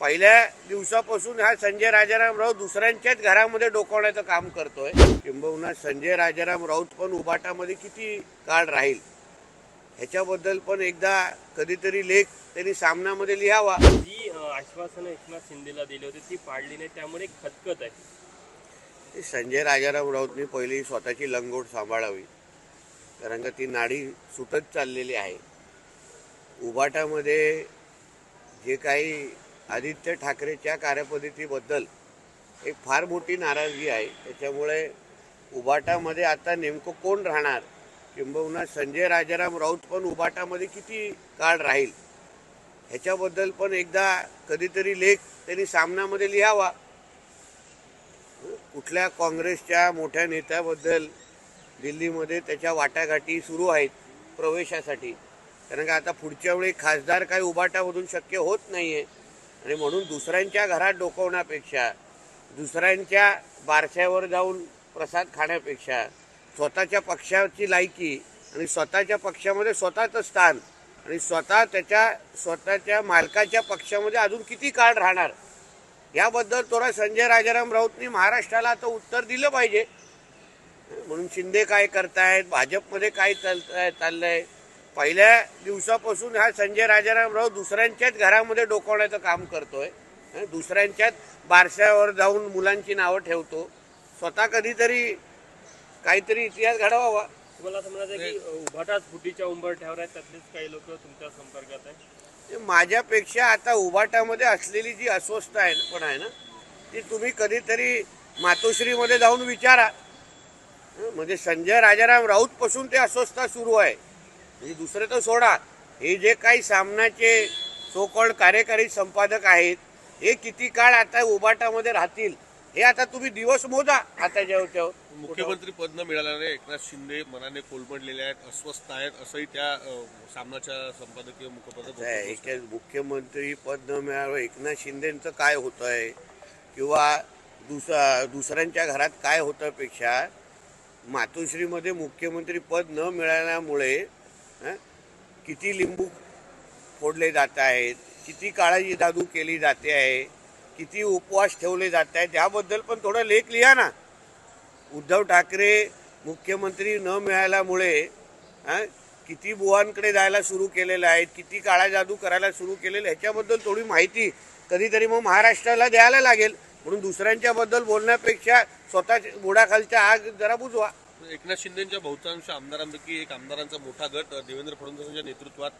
पहिल्या दिवसापासून हा संजय राजाराम राऊत दुसऱ्यांच्याच घरामध्ये डोकावण्याचं काम करतोय. किंबहुना संजय राजाराम राऊत पण उबाटामध्ये किती काळ राहील? ह्याच्याबद्दल पण एकदा कधीतरी लेख त्यांनी सामनामध्ये लिहावा. जी आश्वासनं एकनाथ शिंदेला दिली होती ती पाडली नाही त्यामुळे खतखत आहे. संजय राजाराम राऊतनी पहिली स्वतःची लंगोट सांभाळावी. कारण का ती नाडी सुटत चाललेली आहे. उबाटामध्ये जे काही आदित्य ठाकरेच्या कार्यपद्धतीबद्दल एक फार मोठी नाराजगी आहे. त्याच्यामुळे उबाटामध्ये आता नेमकं कोण राहणार? किंबहुना संजय राजाराम राऊत पण उबाटामध्ये किती काळ राहील? ह्याच्याबद्दल पण एकदा कधीतरी लेख त्यांनी सामनामध्ये लिहावा. कुठल्या काँग्रेसच्या मोठ्या नेत्याबद्दल दिल्लीमध्ये त्याच्या वाटाघाटी सुरू आहेत प्रवेशासाठी? कारण का आता पुढच्या वेळी खासदार काही उबाटामधून शक्य होत नाही आहे आणि म्हणून दुसऱ्यांच्या घरात डोकवण्यापेक्षा दुसऱ्यांच्या बारशावर जाऊन प्रसाद खाण्यापेक्षा स्वतःच्या पक्षाची लायकी आणि स्वतःच्या पक्षामध्ये स्वतःचं स्थान आणि स्वतः त्याच्या स्वतःच्या मालकाच्या पक्षामध्ये अजून किती काळ राहणार? याबद्दल थोडा संजय राजाराम राऊतनी महाराष्ट्राला आता उत्तर दिलं पाहिजे. म्हणून शिंदे काय करतायत भाजपमध्ये काय चालत आहे चाललं आहे पहिल्या दिवसापासून हा संजय राजाराम राऊत दुसऱ्यांच्याच घरामध्ये डोकावण्याचं काम करतोय. दुसऱ्यांच्याच बारशावर जाऊन मुलांची नावं ठेवतो. स्वतः कधीतरी काहीतरी इतिहास घडवावा. तुम्हाला असं म्हणायचं की उभाटाच फुटीच्या उंबरठ्यावर आहेत त्यातलेच काही लोक तुमच्या संपर्कात आहे माझ्यापेक्षा आता उबाटामध्ये असलेली जी अस्वस्थ आहे पण आहे ना ती तुम्ही कधीतरी मातोश्रीमध्ये जाऊन विचारा. म्हणजे संजय राजाराम राऊत पासून ते अस्वस्थता सुरू आहे. म्हणजे दुसरं तर सोडा. हे जे काही सामनाचे सोकॉल्ड कार्यकारी संपादक आहेत हे किती काळ आता उबाटामध्ये राहतील हे आता तुम्ही दिवस मोजा आता जेव्हा मुख्यमंत्री पद न मिळाल्याने एकनाथ शिंदे मनाने कोलमडलेले आहेत अस्वस्थ आहेत असंही त्या सामनाच्या संपादकीय. एका मुख्यमंत्री पद न मिळावं एकनाथ शिंदेचं काय होत आहे किंवा दुस दुसऱ्यांच्या घरात काय होतं पेक्षा? मातोश्रीमध्ये मुख्यमंत्री पद न मिळाल्यामुळे किती लिंबू फोडले जात आहेत किती काळाची दादू केली जाते आहे किती उपवास ठेवले जात आहेत याबद्दल पण थोडं लेख लिहा ना. उद्धव ठाकरे मुख्यमंत्री न मिळाल्यामुळे किती बुवांकडे जायला सुरू केलेलं आहे किती काळा जादू करायला सुरू केलेलं ह्याच्याबद्दल थोडी माहिती कधीतरी मग महाराष्ट्राला द्यायला लागेल. म्हणून दुसऱ्यांच्याबद्दल बोलण्यापेक्षा स्वतः बुडाखालच्या आग जरा बुजवा. एकनाथ शिंदेच्या बहुतांश आमदारांपैकी एक आमदारांचा मोठा गट देवेंद्र फडणवीसांच्या नेतृत्वात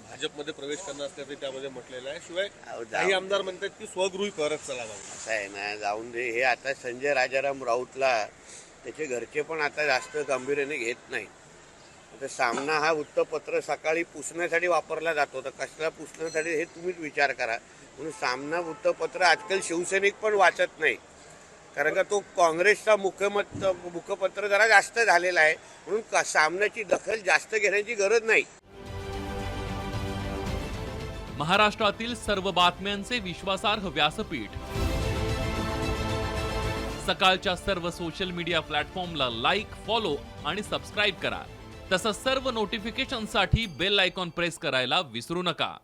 भाजपमध्ये प्रवेश करणार असल्याचे त्यामध्ये म्हटलेलं आहे. शिवाय जाऊ काही. आमदार म्हणतात की स्वगृही परत चलावा असं आहे ना जाऊन दे. हे आता संजय राजाराम राऊतला त्याचे घरचे पण आता जास्त गांभीर्याने घेत नाही आता सामना हा वृत्तपत्र सकाळी पुसण्यासाठी वापरला जातो. तर कसला पुसण्यासाठी हे तुम्हीच विचार करा. म्हणून सामना वृत्तपत्र आजकाल शिवसैनिक पण वाचत नाही कारण का तो काँग्रेसचा मुखमत मुखपत्र जरा जास्त झालेला आहे. म्हणून का- सामन्याची दखल जास्त घेण्याची गरज नाही. महाराष्ट्रातील सर्व बातम्यांचे विश्वासार्ह व्यासपीठ. सकाळच्या सर्व सोशल मीडिया प्लॅटफॉर्मला लाईक फॉलो आणि सबस्क्राईब करा. तसंच सर्व नोटिफिकेशनसाठी बेल आयकॉन प्रेस करायला विसरू नका.